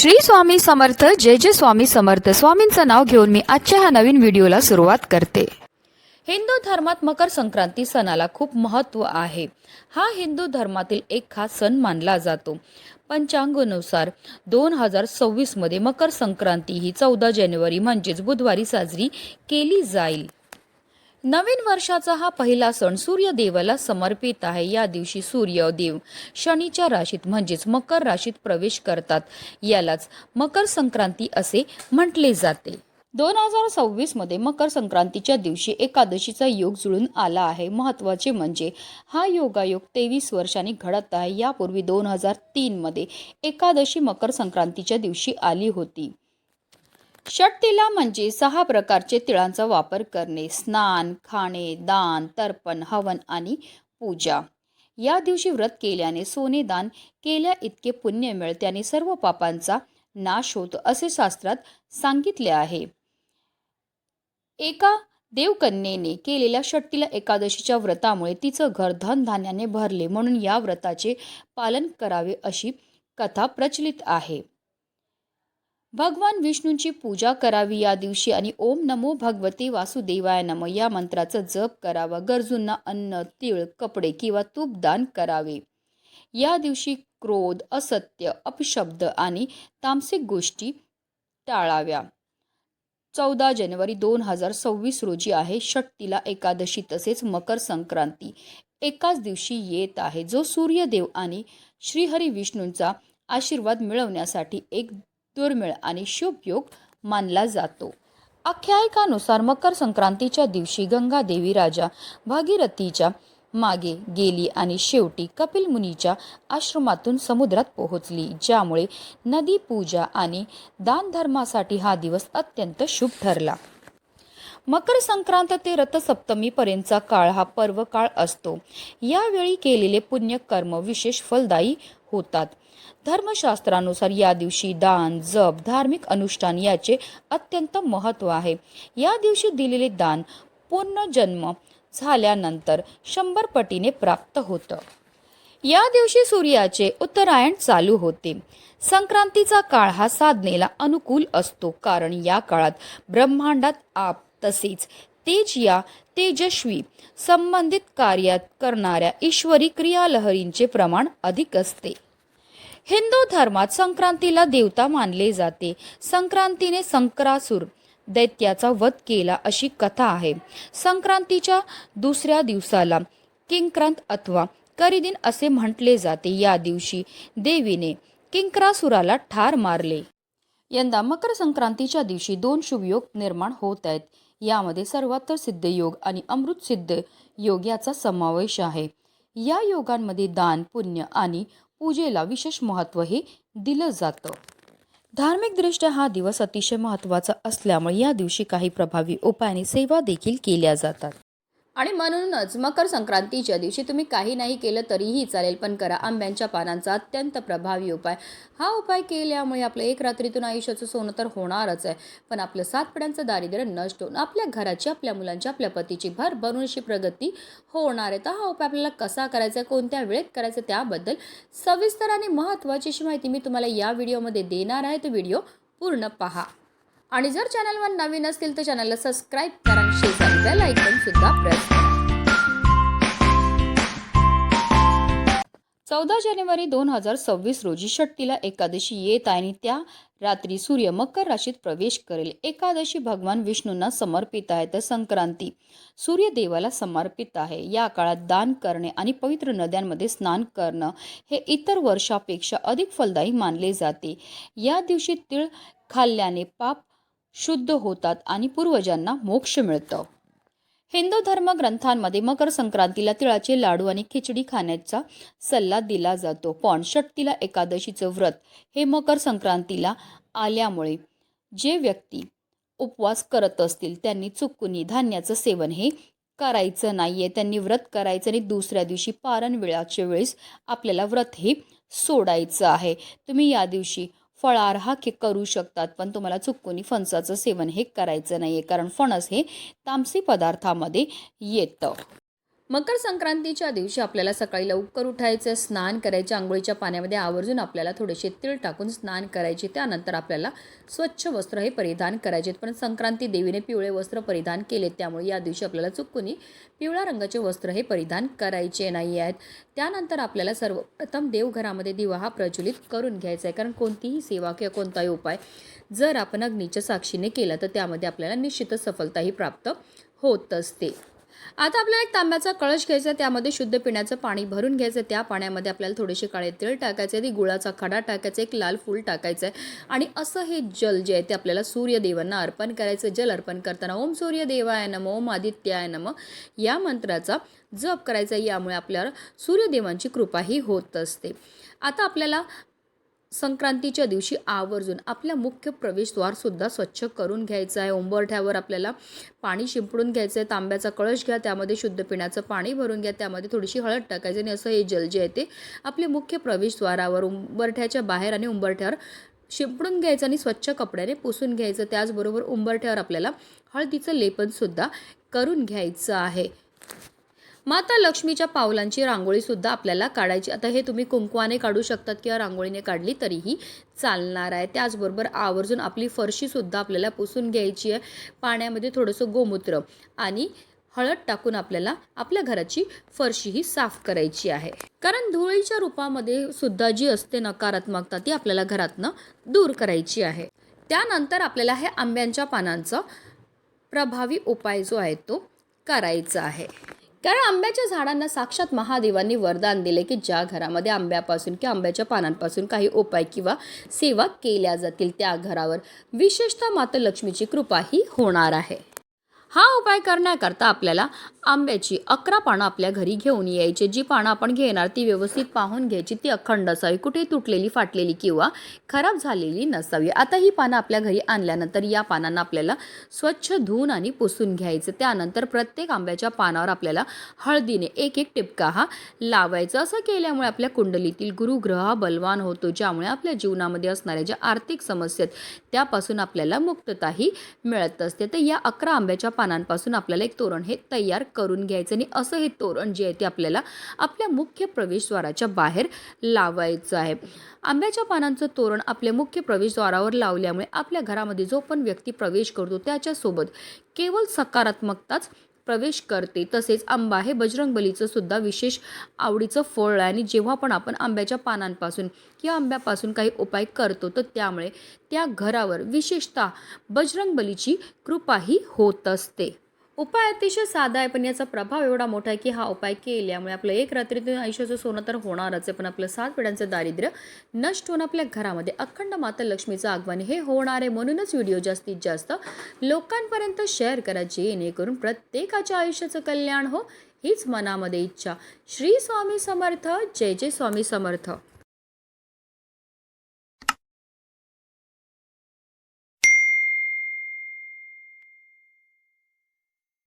श्री स्वामी समर्थ जय जय स्वामी समर्थ. स्वामींचं नाव घेऊन मी आजच्या ह्या नवीन व्हिडिओला सुरुवात करते. हिंदू धर्मात मकर संक्रांती सणाला खूप महत्त्व आहे. हा हिंदू धर्मातील एक खास सण मानला जातो. पंचांगानुसार दोन हजार सव्वीसमध्ये मकर संक्रांती ही चौदा जानेवारी म्हणजेच बुधवारी साजरी केली जाईल. नवीन वर्षाचा हा पहिला सण सूर्यदेवाला समर्पित आहे. या दिवशी सूर्यदेव शनीच्या राशीत म्हणजेच मकर राशीत प्रवेश करतात. यालाच मकर संक्रांती असे म्हटले जाते. दोन हजार सव्वीसमध्ये मकर संक्रांतीच्या दिवशी एकादशीचा योग जुळून आला आहे. महत्त्वाचे म्हणजे हा योगायोग तेवीस वर्षांनी घडत आहे. यापूर्वी दोन हजार तीनमध्ये एकादशी मकर संक्रांतीच्या दिवशी आली होती. षटतिला म्हणजे सहा प्रकारचे तिळांचा वापर करणे स्नान खाणे दान तर्पण हवन आणि पूजा. या दिवशी व्रत केल्याने सोने दान केल्या इतके पुण्य मिळते आणि सर्व पापांचा नाश होतो असे शास्त्रात सांगितले आहे. एका देवकन्येने केलेल्या षट्टीला एकादशीच्या व्रतामुळे तिचं घर धनधान्याने भरले म्हणून या व्रताचे पालन करावे अशी कथा प्रचलित आहे. भगवान विष्णूंची पूजा करावी या दिवशी आणि ओम नमो भगवते वासुदेवाय नम या मंत्राचं जप करावा गरजूंना अन्न तीळ कपडे किंवा तूप दान करावे. या दिवशी क्रोध असत्य अपशब्द आणि तामसिक गोष्टी टाळाव्या. चौदा जानेवारी दोन हजार सव्वीस रोजी आहे षट्टीला एकादशी तसेच मकर संक्रांती. एकाच दिवशी येत आहे जो सूर्यदेव आणि श्रीहरी विष्णूंचा आशीर्वाद मिळवण्यासाठी एक दुर्मिळ आणि शुभ योग मानला जातो. आख्यायिकानुसार मकर संक्रांतीच्या दिवशी गंगा देवी राजा भागीरथीच्या मागे गेली आणि शेवटी कपिल मुनीच्या आश्रमातून समुद्रात पोहोचली ज्यामुळे नदी पूजा आणि दानधर्मासाठी हा दिवस अत्यंत शुभ ठरला. मकर संक्रांत ते रथसप्तमीपर्यंतचा काळ हा पर्व काळ असतो. यावेळी केलेले पुण्यकर्म विशेष फलदायी होतात. धर्मशास्त्रानुसार या दिवशी दान जप धार्मिक अनुष्ठान याचे अत्यंत महत्त्व आहे. या दिवशी दिलेले दान पुनर्जन्म झाल्यानंतर शंभर पटीने प्राप्त होतं. या दिवशी सूर्याचे उत्तरायण चालू होते. संक्रांतीचा काळ हा साधनेला अनुकूल असतो. कारण या काळात ब्रह्मांडात आप तसेच तेज या तेजस्वी संबंधित कार्यात करणाऱ्या ईश्वरी क्रियालहरींचे प्रमाण अधिक असते. हिंदू धर्मात संक्रांतीला देवता मानले जाते. संक्रांतीने संक्रासूर दैत्याचा वध केला अशी कथा आहे. संक्रांतीच्या दुसऱ्या दिवसाला किंक्रांत अथवा करिदिन असे म्हटले जाते. या दिवशी देवीने किंक्रासुराला ठार मारले. यंदा मकर संक्रांतीच्या दिवशी दोन शुभयोग निर्माण होत आहेत. यामध्ये सर्वात्तर सिद्ध योग आणि अमृत सिद्ध योग याचा समावेश आहे. या योगांमध्ये दान पुण्य आणि पूजेला विशेष महत्त्व हे दिलं जातं. धार्मिकदृष्ट्या हा दिवस अतिशय महत्त्वाचा असल्यामुळे या दिवशी काही प्रभावी उपाय आणि सेवा देखील केल्या जातात. आणि म्हणूनच मकर संक्रांतीच्या दिवशी तुम्ही काही नाही केलं तरीही चालेल पण करा. आंब्यांच्या पानांचा अत्यंत प्रभावी उपाय. हा उपाय केल्यामुळे आपलं एक रात्रीतून आयुष्याचं सोनं तर होणारच आहे. पण आपलं सात पिढ्यांचं दारिद्र्य नष्ट होऊन आपल्या घराची आपल्या मुलांची आपल्या पतीची भर भरून अशी प्रगती होणार आहे. तर हा उपाय आपल्याला कसा करायचा कोणत्या वेळेत करायचा त्याबद्दल सविस्तर आणि महत्त्वाची अशी माहिती मी तुम्हाला या व्हिडिओमध्ये देणार आहे. तो व्हिडिओ पूर्ण पहा. आणि जर चॅनलवर नवीन असतील तर चॅनलला सबस्क्राईब करा. शेजारी बेल आयकॉन सुद्धा प्रेस करा. चौदा जानेवारी दोन हजार सव्वीस रोजी षट्टीला एकादशी येत आहे आणि त्या रात्री सूर्य मकर राशीत प्रवेश करेल. एकादशी भगवान विष्णूंना समर्पित आहे तर संक्रांती. सूर्यदेवाला समर्पित आहे. या काळात दान करणे आणि पवित्र नद्यांमध्ये स्नान करणं हे इतर वर्षापेक्षा अधिक फलदायी मानले जाते. या दिवशी तीळ खाल्ल्याने पाप शुद्ध होतात आणि पूर्वजांना मोक्ष मिळतं. हिंदू धर्म ग्रंथांमध्ये मकर संक्रांतीला तिळाचे लाडू आणि खिचडी खाण्याचा सल्ला दिला जातो. पण षटतीला एकादशीचं व्रत हे मकर संक्रांतीला आल्यामुळे जे व्यक्ती उपवास करत असतील त्यांनी चुकून धान्याचं सेवन हे करायचं नाही आहे त्यांनी व्रत करायचं आणि दुसऱ्या दिवशी पारण वेळाच्या वेळेस आपल्याला व्रत हे सोडायचं आहे. तुम्ही या दिवशी फळार हा के करू शकतात. पण तुम्हाला चुकूनी फणसाचं सेवन हे करायचं नाही आहे कारण फणस हे तामसी पदार्थामध्ये येतं. मकर संक्रांतीच्या दिवशी आपल्याला सकाळी लवकर उठायचं स्नान करायचे आंघोळीच्या पाण्यामध्ये आवर्जून आपल्याला थोडेसे तीळ टाकून स्नान करायचे. त्यानंतर आपल्याला स्वच्छ वस्त्र हे परिधान करायचे. पण संक्रांती देवीने पिवळे वस्त्र परिधान केले. त्यामुळे या दिवशी आपल्याला चुकूनही पिवळ्या रंगाचे वस्त्र हे परिधान करायचे नाही आहेत. त्यानंतर आपल्याला सर्वप्रथम देवघरामध्ये दिवा हा प्रज्वलित करून घ्यायचा आहे. कारण कोणतीही सेवा किंवा कोणताही उपाय जर आपण अग्नीच्या साक्षीने केला तर त्यामध्ये आपल्याला निश्चितच सफलताही प्राप्त होत असते. आता आपल्याला एक तांब्याचा कळश घ्यायचा आहे, त्यामध्ये शुद्ध पिण्याचं पाणी भरून घ्यायचं आहे. त्या पाण्यामध्ये आपल्याला थोडेसे काळे तेल टाकायचे आहे, गुळाचा खडा टाकायचा आहे, एक लाल फूल टाकायचं आहे आणि असं हे जल जे आहे ते आपल्याला सूर्यदेवांना अर्पण करायचं आहे. जल अर्पण करताना ओम सूर्यदेवाय नम ओम आदित्याय नम या मंत्राचा जप करायचा आहे. यामुळे आपल्याला सूर्यदेवांची कृपाही होत असते आता आपल्याला संक्रांतीच्या दिवशी आवर्जून आपल्या मुख्य प्रवेशद्वारसुद्धा स्वच्छ करून घ्यायचं आहे. उंबरठ्यावर आपल्याला पाणी शिंपडून घ्यायचं आहे तांब्याचा कळश घ्या त्यामध्ये शुद्ध पिण्याचं पाणी भरून घ्या त्यामध्ये थोडीशी हळद टाकायची आणि असं हे जल जे आहे ते आपले मुख्य प्रवेशद्वारावर उंबरठ्याच्या बाहेर आणि उंबरठ्यावर शिंपडून घ्यायचं आणि स्वच्छ कपड्याने पुसून घ्यायचं. त्याचबरोबर उंबरठ्यावर आपल्याला हळदीचं लेपनसुद्धा करून घ्यायचं आहे. माता लक्ष्मीच्या पावलांची रांगोळी सुद्धा आपल्याला काढायची. आता हे तुम्ही कुंकवाने काढू शकतात किंवा रांगोळीने काढली तरीही चालणार आहे. त्याचबरोबर आवर्जून आपली फरशीसुद्धा आपल्याला पुसून घ्यायची आहे. पाण्यामध्ये थोडंसं गोमूत्र आणि हळद टाकून आपल्याला आपल्या घराची फरशीही साफ करायची आहे. कारण धुळीच्या रूपामध्ये सुद्धा जी असते नकारात्मकता ती आपल्याला घरातनं दूर करायची आहे. त्यानंतर आपल्याला हे आंब्यांच्या पानांचा प्रभावी उपाय जो आहे तो करायचा आहे. कारण आंब्याच्या झाडांना साक्षात महादेवांनी वरदान दिले की ज्या घरामध्ये आंब्यापासून किंवा आंब्याच्या पानांपासून काही उपाय किंवा सेवा केल्या जातील त्या घरावर विशेषतः माता लक्ष्मीची कृपा ही होणार आहे. हा उपाय करण्याकरता आपल्याला आंब्याची अकरा पानं आपल्या घरी घेऊन यायची. जी पानं आपण घेणार ती व्यवस्थित पाहून घ्यायची. ती अखंड असावी. कुठे तुटलेली फाटलेली किंवा खराब झालेली नसावी. आता ही पानं आपल्या घरी आणल्यानंतर या पानांना आपल्याला स्वच्छ धुवून आणि पुसून घ्यायचं. त्यानंतर प्रत्येक आंब्याच्या पानावर आपल्याला हळदीने एक एक टिपका हा लावायचा. असं केल्यामुळे आपल्या कुंडलीतील गुरुग्रह हा बलवान होतो ज्यामुळे आपल्या जीवनामध्ये असणाऱ्या ज्या आर्थिक समस्या आहेत त्यापासून आपल्याला मुक्तताही मिळत असते. तर या अकरा आंब्याच्या पानांपासून आपल्याला एक तोरण हे तयार करून घ्यायचं आणि असं हे तोरण जे आहे ते आपल्याला आपल्या मुख्य प्रवेशद्वाराच्या बाहेर लावायचं आहे. आंब्याच्या पानांचं तोरण आपल्या मुख्य प्रवेशद्वारावर लावल्यामुळे आपल्या घरामध्ये जो पण व्यक्ती प्रवेश करतो त्याच्यासोबत केवळ सकारात्मकताच प्रवेश करते. तसेच आंबा हे बजरंगबलीचं सुद्धा विशेष आवडीचं फळ आहे. आणि जेव्हा पण आपण आंब्याच्या पानांपासून किंवा आंब्यापासून काही उपाय करतो तर त्यामुळे त्या घरावर विशेषतः बजरंगबलीची कृपाही होत असते. उपाय अतिशय साधा आहे पण याचा प्रभाव एवढा मोठा आहे की हा उपाय केल्यामुळे आपलं एक रात्रीतून आयुष्याचं सोनं तर होणारच आहे पण आपलं सात पिढ्यांचं दारिद्र्य नष्ट होऊन आपल्या घरामध्ये अखंड माता लक्ष्मीचं आगमन हे होणार आहे म्हणूनच व्हिडिओ जास्तीत जास्त लोकांपर्यंत शेअर करा जेणेकरून प्रत्येकाच्या आयुष्याचं कल्याण हो हीच मनामध्ये इच्छा. श्री स्वामी समर्थ जय जय स्वामी समर्थ.